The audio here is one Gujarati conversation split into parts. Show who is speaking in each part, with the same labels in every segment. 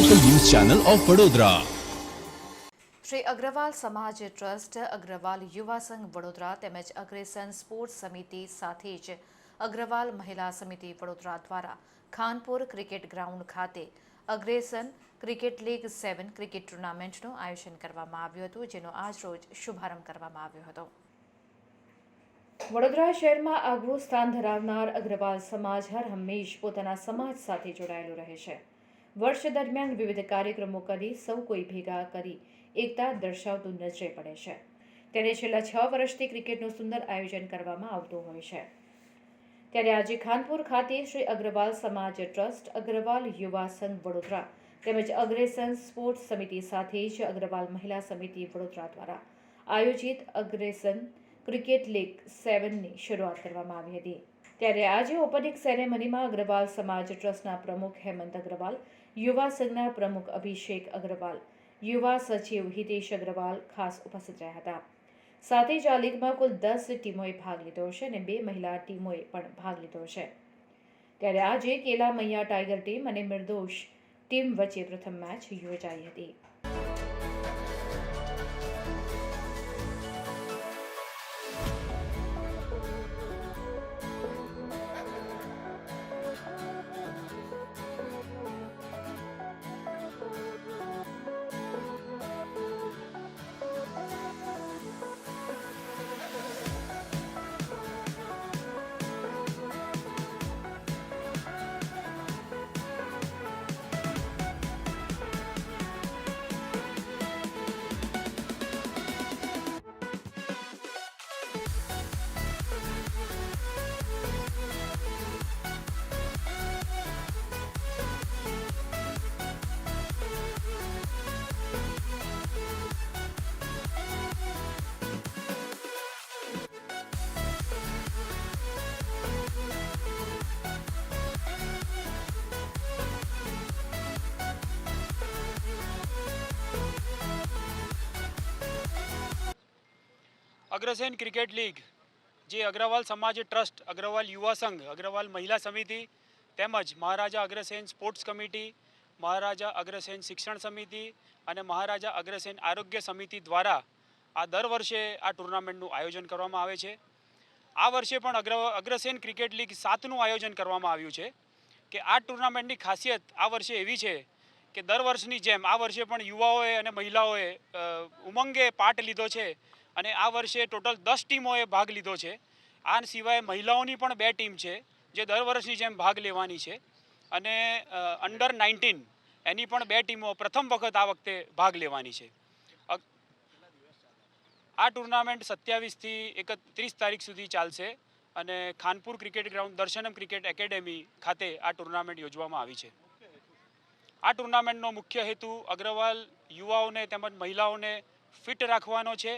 Speaker 1: Channel of Vadodara
Speaker 2: Shri Agrawal Samaj trust Agrawal યુવા સંઘ વડોદરા તેમજ અગ્રેસન સ્પોર્ટ્સ સમિતિ સાથે જ અગ્રવાલ મહિલા સમિતિ વડોદરા દ્વારા ખાનપુર ક્રિકેટ ગ્રાઉન્ડ ખાતે Agrasen cricket league seven cricket ટુર્નામેન્ટનું આયોજન કરવામાં આવ્યું હતું જેનો આજરોજ શુભારંભ કરવામાં આવ્યો હતો. વડોદરા શહેરમાં આગવું સ્થાન ધરાવનાર અગ્રવાલ સમાજ હર હંમેશ પોતાના સમાજ સાથે જોડાયેલો રહે છે. વર્ષ દરમિયાન વિવિધ કાર્યક્રમો કરી સૌ કોઈ ભેગા કરી એકતા દર્શાવતું નજરે પડે છે. ત્યારે છેલ્લા છ વર્ષથી ક્રિકેટનું સુંદર આયોજન કરવામાં આવતું હોય છે. ત્યારે આજે ખાનપુર ખાતે શ્રી અગ્રવાલ સમાજ ટ્રસ્ટ, અગ્રવાલ યુવા સંઘ વડોદરા તેમજ અગ્રેસન સ્પોર્ટ્સ સમિતિ સાથે જ અગ્રવાલ મહિલા સમિતિ વડોદરા દ્વારા આયોજિત અગ્રેસન ક્રિકેટ લીગ સેવનની શરૂઆત કરવામાં આવી હતી. ત્યારે આજે ઓપનિંગ સેરેમનીમાં અગ્રવાલ સમાજ ટ્રસ્ટના પ્રમુખ હેમંત અગ્રવાલ, યુવા સંઘના પ્રમુખ અભિષેક અગ્રવાલ, યુવા સચિવ હિતેશ અગ્રવાલ ખાસ ઉપસ્થિત રહ્યા હતા. સાથે જ આ લીગમાં કુલ દસ ટીમોએ ભાગ લીધો છે અને બે મહિલા ટીમોએ પણ ભાગ લીધો છે. ત્યારે આજે કેલા મૈયા ટાઈગર ટીમ અને નિર્દોષ ટીમ વચ્ચે પ્રથમ મેચ યોજાઈ હતી.
Speaker 3: અગ્રસેન ક્રિકેટ લીગ, જે અગ્રવાલ સમાજ ટ્રસ્ટ, અગ્રવાલ યુવા સંઘ, અગ્રવાલ મહિલા સમિતિ તેમજ મહારાજા અગ્રસેન સ્પોર્ટ્સ કમિટી, મહારાજા અગ્રસેન શિક્ષણ સમિતિ અને મહારાજા અગ્રસેન આરોગ્ય સમિતિ દ્વારા આ દર વર્ષે આ ટુર્નામેન્ટનું આયોજન કરવામાં આવે છે. આ વર્ષે પણ અગ્ર, અગ્રસેન ક્રિકેટ લીગ સાતનું આયોજન કરવામાં આવ્યું છે કે આ ટુર્નામેન્ટની ખાસિયત આ વર્ષે એવી છે કે દર વર્ષની જેમ આ વર્ષે પણ યુવાઓએ અને મહિલાઓએ ઉમંગે પાર્ટ લીધો છે અને આ વર્ષે ટોટલ દસ ટીમોએ ભાગ લીધો છે. આ સિવાય મહિલાઓની પણ બે ટીમ છે, જે દર વર્ષની જેમ ભાગ લેવાની છે. અને અંડર નાઇન્ટીન એની પણ બે ટીમો પ્રથમ વખત આ વખતે ભાગ લેવાની છે. આ ટુર્નામેન્ટ સત્યાવીસથી એકત્રીસ તારીખ સુધી ચાલશે અને Khanpur cricket ground, Darshanam cricket academy ખાતે આ ટુર્નામેન્ટ યોજવામાં આવી છે. આ ટુર્નામેન્ટનો મુખ્ય હેતુ અગ્રવાલ યુવાઓને તેમજ મહિલાઓને ફિટ રાખવાનો છે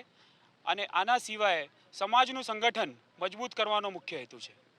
Speaker 3: અને આના સિવાય સમાજનું સંગઠન મજબૂત કરવાનો મુખ્ય હેતુ છે.